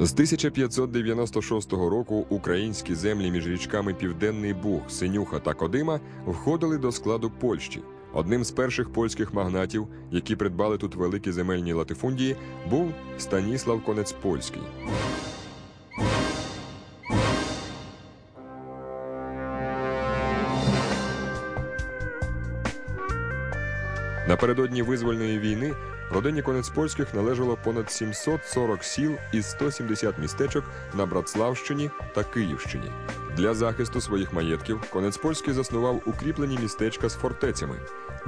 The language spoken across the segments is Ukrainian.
З 1596 року українські землі між річками Південний Буг, Синюха та Кодима входили до складу Польщі. Одним з перших польських магнатів, які придбали тут великі земельні латифундії, був Станіслав Конець Польський. Напередодні визвольної війни родині Конецпольських належало понад 740 сіл із 170 містечок на Братславщині та Київщині. Для захисту своїх маєтків Конецпольський заснував укріплені містечка з фортецями.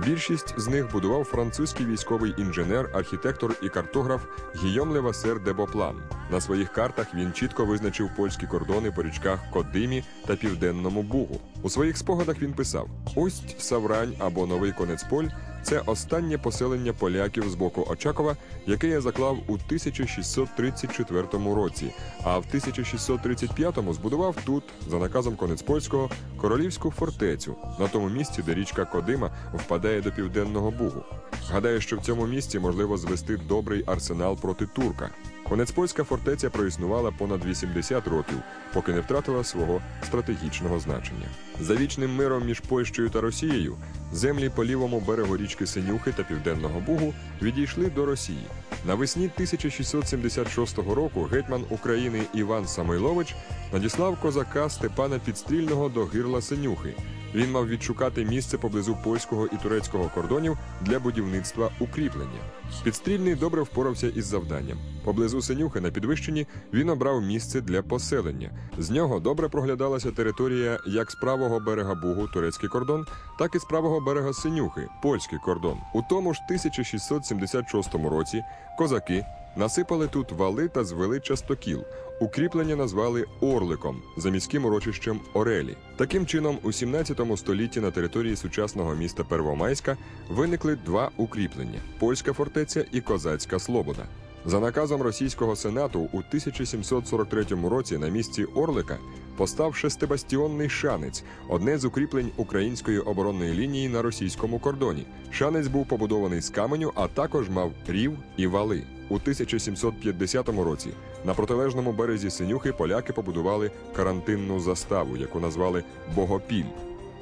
Більшість з них будував французький військовий інженер, архітектор і картограф Гійом Левасер де Боплан. На своїх картах він чітко визначив польські кордони по річках Кодимі та Південному Бугу. У своїх спогадах він писав: Усть Саврань або Новий Конецполь це останнє поселення поляків з боку Очакова, яке я заклав у 1634 році, а в 1635-му збудував тут, за наказом Конецпольського, королівську фортецю на тому місці, де річка Кодима впадає до південного бугу. Гадаю, що в цьому місці можливо звести добрий арсенал проти турка. Конецпольська фортеця проіснувала понад 80 років, поки не втратила свого стратегічного значення. За вічним миром між Польщею та Росією землі по лівому берегу річки Синюхи та Південного Бугу відійшли до Росії. Навесні 1676 року гетьман України Іван Самойлович надіслав козака Степана Підстрільного до гирла Синюхи. Він мав відшукати місце поблизу польського і турецького кордонів для будівництва укріплення. Підстрільний добре впорався із завданням. Поблизу Синюхи на підвищенні він обрав місце для поселення. З нього добре проглядалася територія як з правого берега Бугу, турецький кордон, так і з правого берега Синюхи, польський кордон. У тому ж 1676 році козаки насипали тут вали та звели частокіл. Укріплення назвали Орликом за міським урочищем Орелі. Таким чином, у 17 столітті на території сучасного міста Первомайська виникли два укріплення: польська фортеця і козацька Слобода. За наказом російського сенату у 1743 році на місці Орлика постав шестибастіонний шанець, одне з укріплень української оборонної лінії на російському кордоні. Шанець був побудований з каменю, а також мав рів і вали. У 1750 році на протилежному березі Синюхи поляки побудували карантинну заставу, яку назвали Богопіль.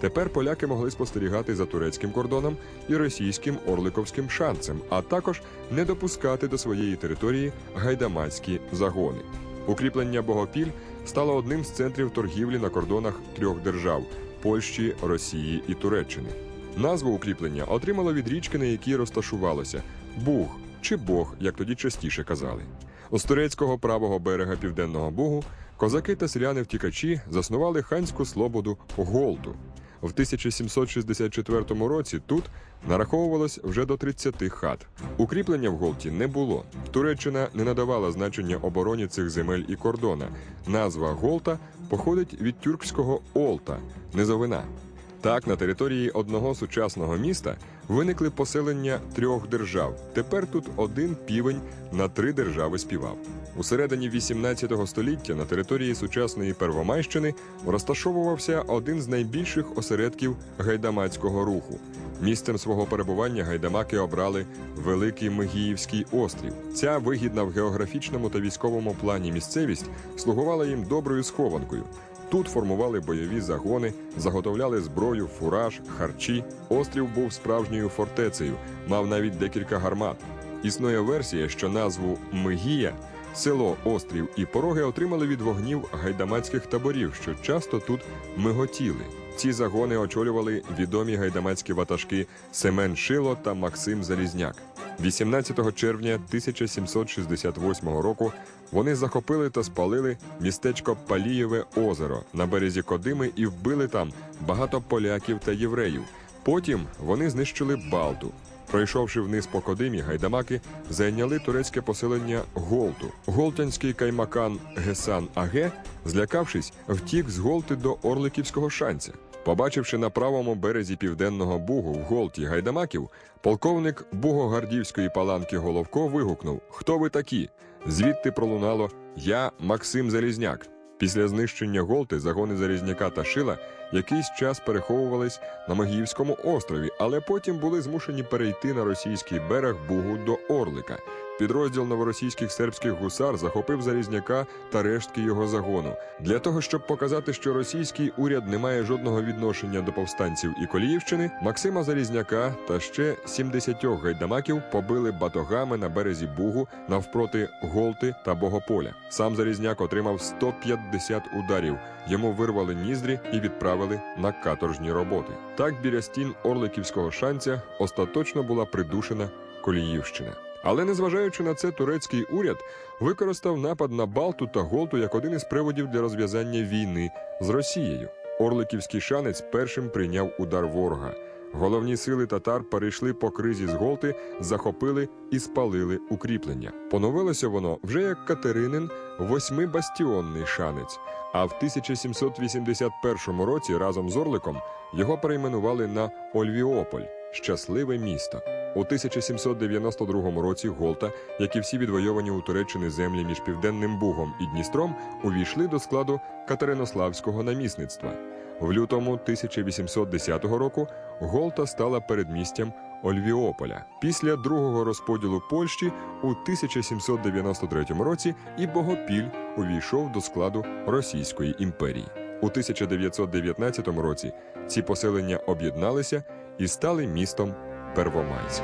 Тепер поляки могли спостерігати за турецьким кордоном і російським Орликовським шанцем, а також не допускати до своєї території гайдамацькі загони. Укріплення Богопіль стало одним з центрів торгівлі на кордонах трьох держав Польщі, Росії і Туреччини. Назву укріплення отримало від річки, на якій розташувалося Буг чи Бог, як тоді частіше казали. З турецького правого берега Південного Бугу козаки та селяни втікачі заснували ханську слободу Голту. В 1764 році тут нараховувалось вже до 30 хат. Укріплення в Голті не було. Туреччина не надавала значення обороні цих земель і кордона. Назва Голта походить від тюркського Олта низовина. Так, на території одного сучасного міста виникли поселення трьох держав. Тепер тут один півень на три держави співав. У середині 18 століття на території сучасної Первомайщини розташовувався один з найбільших осередків гайдамацького руху. Місцем свого перебування гайдамаки обрали Великий Мигіївський острів. Ця вигідна в географічному та військовому плані місцевість слугувала їм доброю схованкою. Тут формували бойові загони, заготовляли зброю, фураж, харчі. Острів був справжньою фортецею, мав навіть декілька гармат. Існує версія, що назву Мигія, село, острів і пороги отримали від вогнів гайдамацьких таборів, що часто тут миготіли. Ці загони очолювали відомі гайдамацькі ватажки Семен Шило та Максим Залізняк. 18 червня 1768 року вони захопили та спалили містечко Палієве озеро на березі Кодими і вбили там багато поляків та євреїв. Потім вони знищили Балту. Пройшовши вниз по Кодимі, гайдамаки зайняли турецьке поселення Голту. Голтянський каймакан Гесан Аге, злякавшись, втік з Голти до Орликівського шанця. Побачивши на правому березі південного бугу в Голті гайдамаків, полковник Бугогардівської паланки Головко вигукнув: Хто ви такі? Звідти пролунало Я Максим Залізняк. Після знищення Голти загони Залізняка та Шила якийсь час переховувались на Магіївському острові, але потім були змушені перейти на російський берег Бугу до Орлика. Підрозділ новоросійських сербських гусар захопив Залізняка та рештки його загону. Для того, щоб показати, що російський уряд не має жодного відношення до повстанців і Коліївщини, Максима Залізняка та ще 70 гайдамаків побили батогами на березі Бугу навпроти Голти та Богополя. Сам Залізняк отримав 150 ударів. Йому вирвали ніздрі і відправили на каторжні роботи. Так біля стін Орликівського шанця остаточно була придушена Коліївщина. Але незважаючи на це, турецький уряд використав напад на Балту та Голту як один із приводів для розв'язання війни з Росією. Орликівський шанець першим прийняв удар ворога. Головні сили татар перейшли по кризі з Голти, захопили і спалили укріплення. Поновилося воно вже як Катеринин восьмибастіонний шанець. А в 1781 році разом з Орликом його перейменували на Ольвіополь щасливе місто. У 1792 році Голта, як і всі відвойовані у Туреччини землі між Південним Бугом і Дністром, увійшли до складу Катеринославського намісництва. В лютому 1810 року Голта стала передмістям Ольвіополя. Після другого розподілу Польщі у 1793 році і Богопіль увійшов до складу Російської імперії. У 1919 році ці поселення об'єдналися і стали містом Первомайськ.